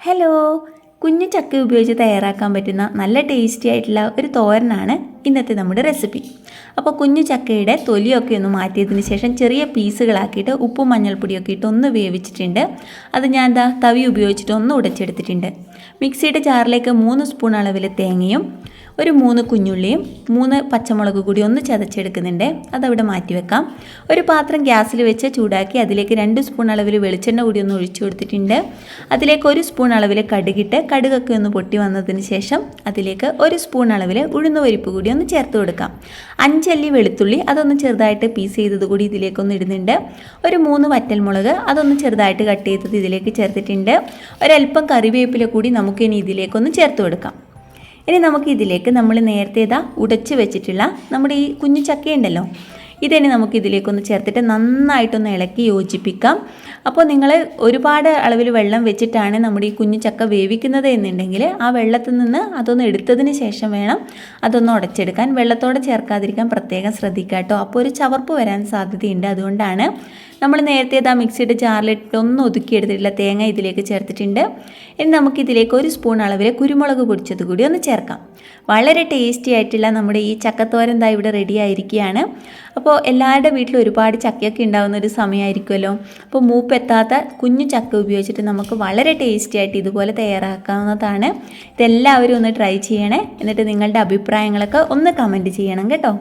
Hello കുഞ്ഞു ചക്ക ഉപയോഗിച്ച് തയ്യാറാക്കാൻ പറ്റുന്ന നല്ല ടേസ്റ്റി ആയിട്ടുള്ള ഒരു തോരനാണ് ഇന്നത്തെ നമ്മുടെ റെസിപ്പി അപ്പോൾ കുഞ്ഞു ചക്കയുടെ തൊലിയൊക്കെ ഒന്ന് മാറ്റിയതിന് ശേഷം ചെറിയ പീസുകളാക്കിയിട്ട് ഉപ്പും മഞ്ഞൾപ്പൊടിയൊക്കെ ഇട്ട് ഒന്ന് വേവിച്ചിട്ടുണ്ട്. അത് ഞാൻ എന്താ തവി ഉപയോഗിച്ചിട്ട് ഒന്ന് ഉടച്ചെടുത്തിട്ടുണ്ട്. മിക്സിയുടെ ജാറിലേക്ക് മൂന്ന് സ്പൂൺ അളവിൽ തേങ്ങയും ഒരു മൂന്ന് കുഞ്ഞുള്ളിയും മൂന്ന് പച്ചമുളക് കൂടി ഒന്ന് ചതച്ചെടുക്കുന്നുണ്ട്. അതവിടെ മാറ്റി വെക്കാം. ഒരു പാത്രം ഗ്യാസിൽ വെച്ച് ചൂടാക്കി അതിലേക്ക് രണ്ട് സ്പൂൺ അളവിൽ വെളിച്ചെണ്ണ കൂടി ഒന്ന് ഒഴിച്ചു കൊടുത്തിട്ടുണ്ട്. അതിലേക്ക് ഒരു സ്പൂൺ അളവിൽ കടുകിട്ട് കടുകൊക്കെ ഒന്ന് പൊട്ടി വന്നതിന് ശേഷം അതിലേക്ക് ഒരു സ്പൂൺ അളവിൽ ഉഴുന്ന് പരിപ്പ് കൂടി ഒന്ന് ചേർത്ത് കൊടുക്കാം. അഞ്ചല്ലി വെളുത്തുള്ളി അതൊന്ന് ചെറുതായിട്ട് പീസ് ചെയ്തത് കൂടി ഇതിലേക്കൊന്ന് ഇടുന്നുണ്ട്. ഒരു മൂന്ന് വറ്റൽമുളക് അതൊന്ന് ചെറുതായിട്ട് കട്ട് ചെയ്തത് ഇതിലേക്ക് ചേർത്തിട്ടുണ്ട്. ഒരല്പം കറിവേപ്പില കൂടി നമുക്കിനി ഇതിലേക്കൊന്ന് ചേർത്ത് കൊടുക്കാം. ഇനി നമുക്ക് ഇതിലേക്ക് നമ്മൾ നേരത്തെ ഉടച്ച് വെച്ചിട്ടുള്ള നമ്മുടെ ഈ കുഞ്ഞു ചക്കയുണ്ടല്ലോ ഇതിനി നമുക്ക് ഇതിലേക്കൊന്ന് ചേർത്തിട്ട് നന്നായിട്ടൊന്ന് ഇളക്കി യോജിപ്പിക്കാം. അപ്പോൾ നിങ്ങൾ ഒരുപാട് അളവിൽ വെള്ളം വെച്ചിട്ടാണ് നമ്മുടെ ഈ കുഞ്ഞു ചക്ക വേവിക്കുന്നത് എന്നുണ്ടെങ്കിൽ ആ വെള്ളത്തിൽ നിന്ന് അതൊന്ന് എടുത്തതിന് ശേഷം വേണം അതൊന്ന് ഉടച്ചെടുക്കാൻ. വെള്ളത്തോടെ ചേർക്കാതിരിക്കാൻ പ്രത്യേകം ശ്രദ്ധിക്കുക കേട്ടോ. അപ്പോൾ ഒരു ചവർപ്പ് വരാൻ സാധ്യതയുണ്ട്. അതുകൊണ്ടാണ് നമ്മൾ നേരത്തെ ഇതാ മിക്സിയുടെ ജാറിലിട്ട് ഒന്ന് ഒതുക്കിയെടുത്തിട്ടുള്ള തേങ്ങ ഇതിലേക്ക് ചേർത്തിട്ടുണ്ട്. ഇനി നമുക്ക് ഇതിലേക്ക് ഒരു സ്പൂൺ അളവിൽ കുരുമുളക് പൊടിച്ചത് കൂടി ഒന്ന് ചേർക്കാം. വളരെ ടേസ്റ്റി ആയിട്ടുള്ള നമ്മുടെ ഈ ചക്കത്തോരൻ ദാ ഇവിടെ റെഡി ആയിരിക്കുകയാണ്. അപ്പോൾ എല്ലാവരുടെ വീട്ടിലും ഒരുപാട് ചക്കയൊക്കെ ഉണ്ടാകുന്ന ഒരു സമയമായിരിക്കുമല്ലോ അപ്പോൾ മൂപ്പെത്താത്ത കുഞ്ഞു ചക്ക ഉപയോഗിച്ചിട്ട് നമുക്ക് വളരെ ടേസ്റ്റി ആയിട്ട് ഇതുപോലെ തയ്യാറാക്കാവുന്നതാണ്. ഇതെല്ലാവരും ഒന്ന് ട്രൈ ചെയ്യണേ. എന്നിട്ട് നിങ്ങളുടെ അഭിപ്രായങ്ങളൊക്കെ ഒന്ന് കമന്റ് ചെയ്യണം കേട്ടോ.